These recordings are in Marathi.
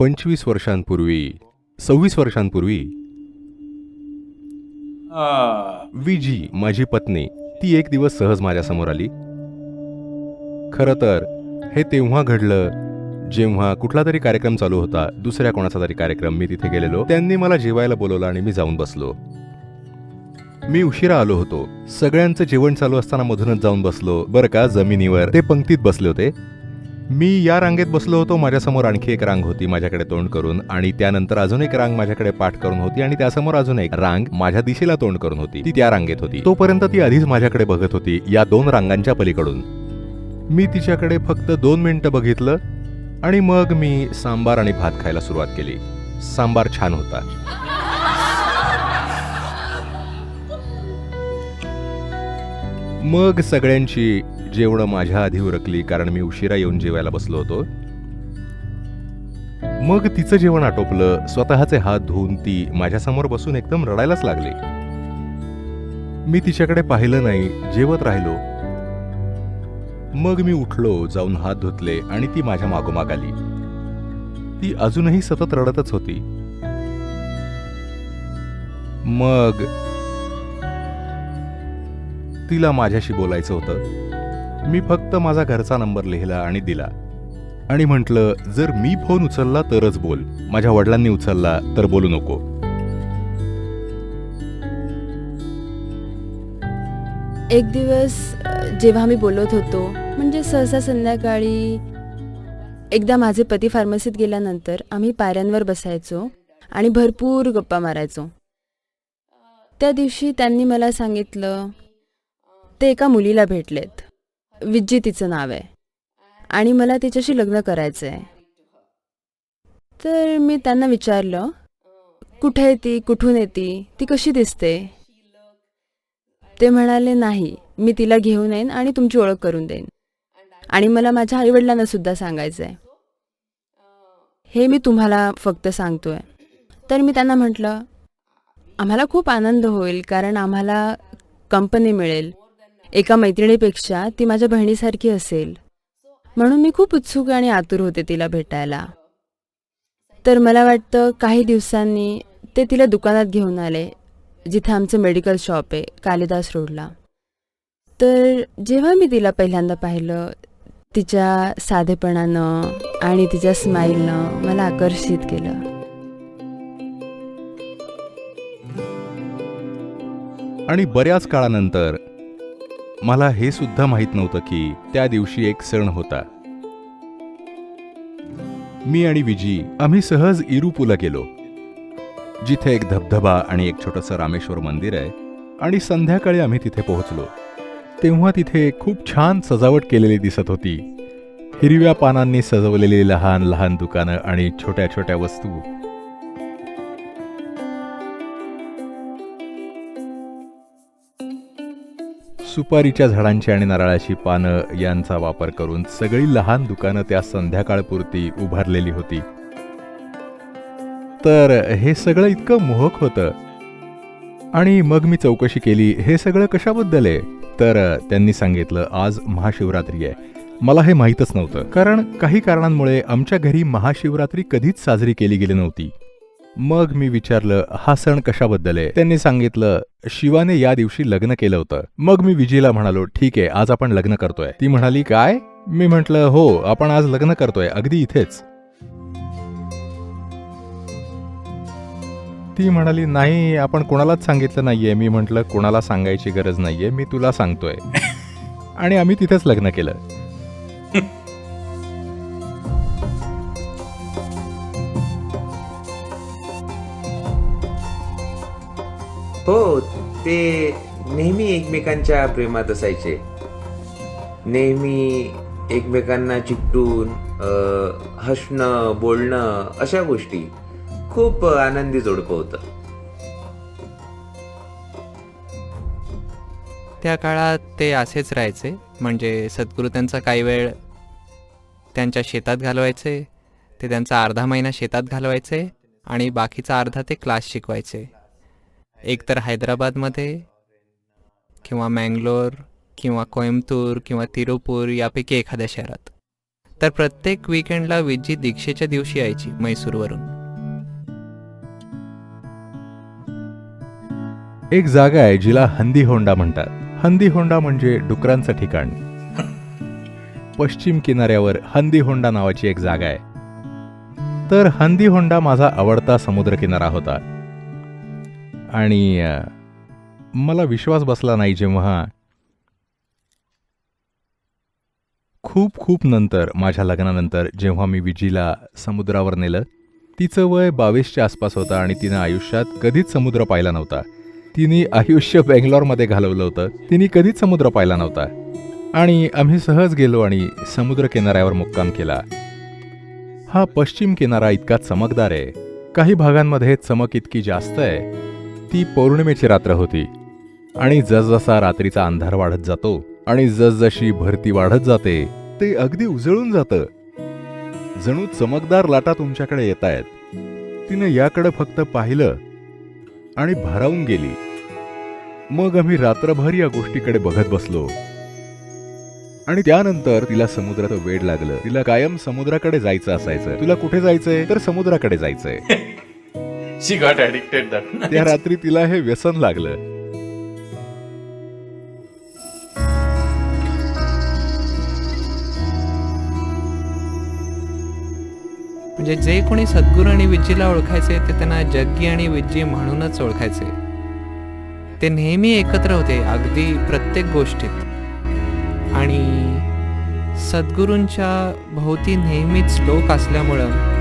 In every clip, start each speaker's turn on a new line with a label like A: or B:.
A: पंचवीस वर्षांपूर्वी सव्वीस वर्षांपूर्वी विजी माझी पत्नी ती एक दिवस सहज माझ्यासमोर आली. खरं तर हे तेव्हा घडलं जेव्हा कुठला तरी कार्यक्रम चालू होता दुसऱ्या कोणाचा तरी कार्यक्रम मी तिथे गेलेलो त्यांनी मला जेवायला बोलवलं आणि मी जाऊन बसलो. मी उशिरा आलो होतो सगळ्यांचं जेवण चालू असताना मधूनच जाऊन बसलो बरं का जमिनीवर ते पंक्तीत बसले होते. मी या रांगेत बसलो होतो. माझ्यासमोर आणखी एक रांग होती माझ्याकडे तोंड करून आणि त्यानंतर अजून एक रांग माझ्याकडे पाठ करून होती आणि त्यासमोर अजून एक रांग माझ्या दिशेला तोंड करून होती. ती त्या रांगेत होती. तोपर्यंत ती आधीच माझ्याकडे बघत होती या दोन रांगांच्या पलीकडून. मी तिच्याकडे फक्त दोन मिनिटं बघितलं आणि मग मी सांबार आणि भात खायला सुरुवात केली. सांबार छान होता. मग सगळ्यांची जेवणं माझ्या आधी उरकली कारण मी उशिरा येऊन जेवायला बसलो होतो. मग तिचं जेवण आटोपलं स्वतःचे हात धुवून ती माझ्यासमोर बसून एकदम रडायलाच लागली. मी तिच्याकडे पाहिलं नाही जेवत राहिलो. मग मी उठलो जाऊन हात धुतले आणि ती माझ्या मागोमाग आली. ती अजूनही सतत रडतच होती. मग तिला माझ्याशी बोलायचं होतं. मी फक्त माझा घरचा नंबर लिहिला आणि दिला. आणि म्हटलं जर मी फोन उचलला तरच बोल. माझ्या वडिलांनी उचलला तर बोलू नको.
B: एक दिवस जेव्हा मी बोलत होतो म्हणजे सहसा संध्याकाळी एकदा माझे पती फार्मसीत गेल्यानंतर आम्ही पायऱ्यांवर बसायचो आणि भरपूर गप्पा मारायचो. त्या दिवशी त्यांनी मला सांगितलं ते एका मुलीला भेटलेत. विज्जी तिचं नाव आहे. आणि मला तिच्याशी लग्न करायचं आहे तर मी त्यांना विचारलं कुठे आहे ती? कुठून येते ती? कशी दिसते? ते म्हणाले नाही मी तिला घेऊन येईन आणि तुमची ओळख करून देईन. आणि मला माझ्या आईवडिलांना सुद्धा सांगायचं आहे हे मी तुम्हाला फक्त सांगतोय. तर मी त्यांना म्हटलं आम्हाला खूप आनंद होईल कारण आम्हाला कंपनी मिळेल. एका मैत्रिणीपेक्षा ती माझ्या बहिणीसारखी असेल. म्हणून मी खूप उत्सुक आणि आतुर होते तिला भेटायला. तर मला वाटतं काही दिवसांनी ते तिला दुकानात घेऊन आले जिथे आमचं मेडिकल शॉप आहे कालिदास रोडला. तर जेव्हा मी तिला पहिल्यांदा पाहिलं तिच्या साधेपणानं आणि तिच्या स्माईलनं मला आकर्षित केलं.
A: आणि बऱ्याच काळानंतर मला हे सुद्धा माहीत नव्हतं की त्या दिवशी एक सण होता. मी आणि विजी आम्ही सहज इरुपूला गेलो. जिथे एक धबधबा आणि एक छोटंसं रामेश्वर मंदिर आहे आणि संध्याकाळी आम्ही तिथे पोहोचलो. तेव्हा तिथे खूप छान सजावट केलेली दिसत होती. हिरव्या पानांनी सजवलेली लहान लहान दुकानं आणि छोट्या छोट्या वस्तू. सुपारीच्या झाडांची आणि नारळाची पानं यांचा वापर करून सगळी लहान दुकानं त्या संध्याकाळपुरती उभारलेली होती. तर हे सगळं इतकं मोहक होतं. आणि मग मी चौकशी केली हे सगळं कशाबद्दल आहे? तर त्यांनी सांगितलं आज महाशिवरात्री आहे. मला हे माहीतच नव्हतं. कारण काही कारणांमुळे आमच्या घरी महाशिवरात्री कधीच साजरी केली गेली नव्हती. मग मी विचारलं हा सण कशाबद्दल आहे? त्यांनी सांगितलं शिवाने या दिवशी लग्न केलं होतं. मग मी विजयला म्हणालो ठीक आहे आज आपण लग्न करतोय. ती म्हणाली काय? मी म्हंटल हो आपण आज लग्न करतोय अगदी इथेच. ती म्हणाली नाही आपण कोणालाच सांगितलं नाहीये. मी म्हंटल कोणाला सांगायची गरज नाहीये मी तुला सांगतोय. आणि आम्ही तिथेच लग्न केलं.
C: हो ते नेहमी एकमेकांच्या प्रेमात असायचे. नेहमी एकमेकांना चिकटून हसणं बोलणं अशा गोष्टी. खूप आनंदी जोडपं होतं.
D: त्या काळात ते असेच राहायचे. म्हणजे सद्गुरू त्यांचा काही वेळ त्यांच्या शेतात घालवायचे ते त्यांचा अर्धा महिना शेतात घालवायचे आणि बाकीचा अर्धा ते क्लास शिकवायचे. एकतर हैदराबादमध्ये किंवा मँगलोर किंवा कोइंबतूर किंवा तिरुपूर यापैकी एखाद्या शहरात. तर प्रत्येक विकेंडला विजी दीक्षेच्या दिवशी यायची म्हैसूरवरून
A: एक जागा आहे जिला हंदी होंडा म्हणतात. हंदी होंडा म्हणजे डुकरांचं ठिकाण. पश्चिम किनाऱ्यावर हंदी होंडा नावाची एक जागा आहे. तर हंदी होंडा माझा आवडता समुद्रकिनारा होता. आणि मला विश्वास बसला नाही जेव्हा खूप खूप नंतर माझ्या लग्नानंतर जेव्हा मी विजीला समुद्रावर नेलं. तिचं वय बावीसच्या आसपास होतं आणि तिनं आयुष्यात कधीच समुद्र पाहिला नव्हता. तिने आयुष्य बेंगलोरमध्ये घालवलं होतं. तिने कधीच समुद्र पाहिला नव्हता. आणि आम्ही सहज गेलो आणि समुद्र किनाऱ्यावर मुक्काम केला. हा पश्चिम किनारा इतका चमकदार आहे. काही भागांमध्ये चमक इतकी जास्त आहे. ती पौर्णिमेची रात्र होती. आणि जसजसा रात्रीचा अंधार वाढत जातो आणि जसजशी भरती वाढत जाते ते अगदी उजळून जातं. जणू चमकदार लाटा तुमच्याकडे येत आहेत तिनं याकडे फक्त पाहिलं आणि भारावून गेली. मग आम्ही रात्रभर या गोष्टीकडे बघत बसलो. आणि त्यानंतर तिला समुद्राचं वेड लागलं. तिला कायम समुद्राकडे जायचं असायचं. तुला कुठे जायचंय? तर समुद्राकडे जायचंय.
E: Addicted that night.
A: त्या रात्री तिला हे व्यसन लागलं.
D: म्हणजे जे कोणी सद्गुरू आणि विज्जीला ओळखायचे ते त्यांना जग्गी आणि विज्जी म्हणूनच ओळखायचे. ते नेहमी एकत्र होते अगदी प्रत्येक गोष्टीत. आणि सद्गुरूंच्या भोवती नेहमीच लोक असल्यामुळं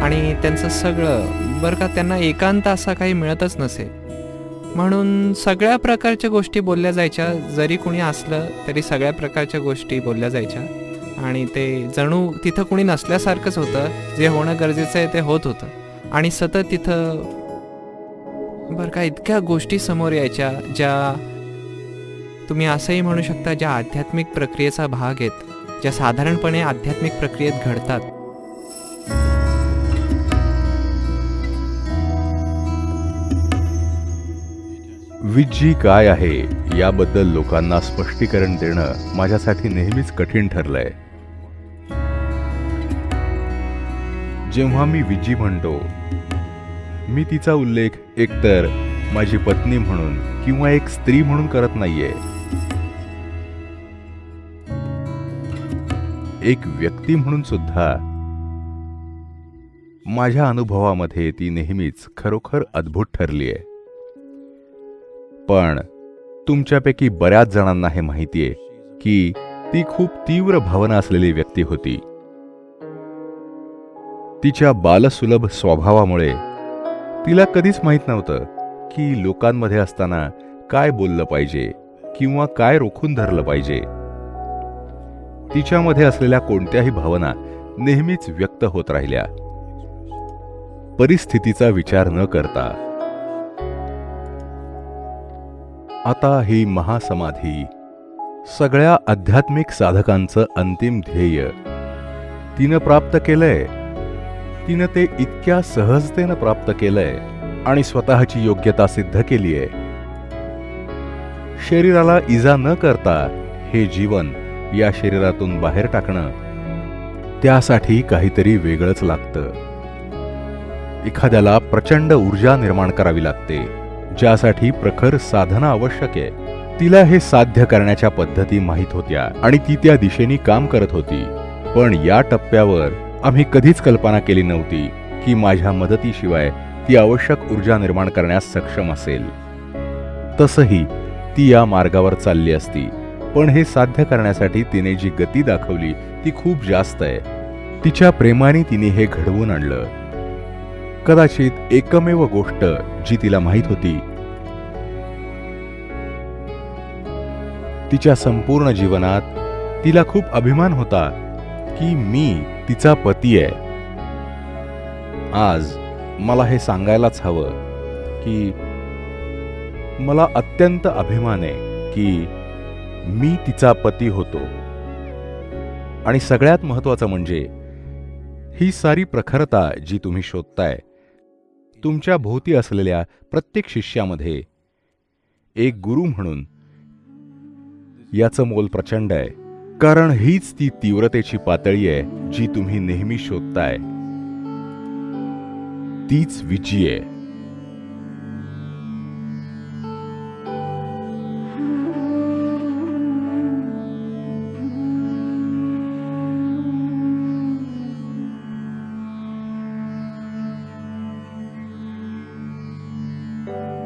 D: आणि त्यांचं सगळं बरं का त्यांना एकांत असा काही मिळतच नसे. म्हणून सगळ्या प्रकारच्या गोष्टी बोलल्या जायच्या जरी कुणी असलं तरी सगळ्या प्रकारच्या गोष्टी बोलल्या जायच्या. आणि ते जणू तिथं कुणी नसल्यासारखंच होतं जे होणं गरजेचं आहे ते होत होतं. आणि सतत तिथं बरं का इतक्या गोष्टी समोर यायच्या ज्या तुम्ही असंही म्हणू शकता ज्या आध्यात्मिक प्रक्रियेचा भाग आहेत ज्या साधारणपणे आध्यात्मिक प्रक्रियेत घडतात.
A: विज्जी काय आहे याबद्दल लोकांना स्पष्टीकरण देणं माझ्यासाठी नेहमीच कठीण ठरलंय. जेव्हा मी विजी म्हणतो मी तिचा उल्लेख एकतर माझी पत्नी म्हणून किंवा एक स्त्री म्हणून करत नाहीये. एक व्यक्ती म्हणून सुद्धा माझ्या अनुभवामध्ये ती नेहमीच खरोखर अद्भुत ठरली आहे पण तुमच्यापैकी बऱ्याच जणांना हे माहितीये की ती खूप तीव्र भावना असलेली व्यक्ती होती. तिच्या बालसुलभ स्वभावामुळे तिला कधीच माहीत नव्हतं की लोकांमध्ये असताना काय बोललं पाहिजे किंवा काय रोखून धरलं पाहिजे. तिच्यामध्ये असलेल्या कोणत्याही भावना नेहमीच व्यक्त होत राहिल्या. परिस्थितीचा विचार न करता आता ही महासमाधी सगळ्या आध्यात्मिक साधकांचं अंतिम ध्येय. तिनं प्राप्त केलंय. तिनं ते इतक्या सहजतेनं प्राप्त केलंय आणि स्वतःची योग्यता सिद्ध केलीय. शरीराला इजा न करता हे जीवन या शरीरातून बाहेर टाकणं त्यासाठी काहीतरी वेगळंच लागतं. एखाद्याला प्रचंड ऊर्जा निर्माण करावी लागते. ज्यासाठी प्रखर साधना आवश्यक आहे. तिला हे साध्य करण्याच्या पद्धती माहीत होत्या आणि ती त्या दिशेने काम करत होती. पण या टप्प्यावर आम्ही कधीच कल्पना केली नव्हती की माझ्या मदतीशिवाय ती आवश्यक ऊर्जा निर्माण करण्यास सक्षम असेल. तसही ती या मार्गावर चालली असती पण हे साध्य करण्यासाठी तिने जी गती दाखवली ती खूप जास्त आहे. तिच्या प्रेमाने तिने हे घडवून आणलं. कदाचित एकमेव गोष्ट जी तिला माहीत होती. तिच्या संपूर्ण जीवनात तिला खूप अभिमान होता की मी तिचा पती आहे. आज मला हे सांगायलाच हवं की मला अत्यंत अभिमान आहे की मी तिचा पती होतो. आणि सगळ्यात महत्वाचं म्हणजे ही सारी प्रखरता जी तुम्ही शोधताय तुमच्या भोवती असलेल्या प्रत्येक शिष्यामध्ये एक गुरु म्हणून याचं मोल प्रचंड आहे. कारण हीच ती तीव्रतेची पातळी आहे जी तुम्ही नेहमी शोधताय. तीच विजी आहे. Thank you.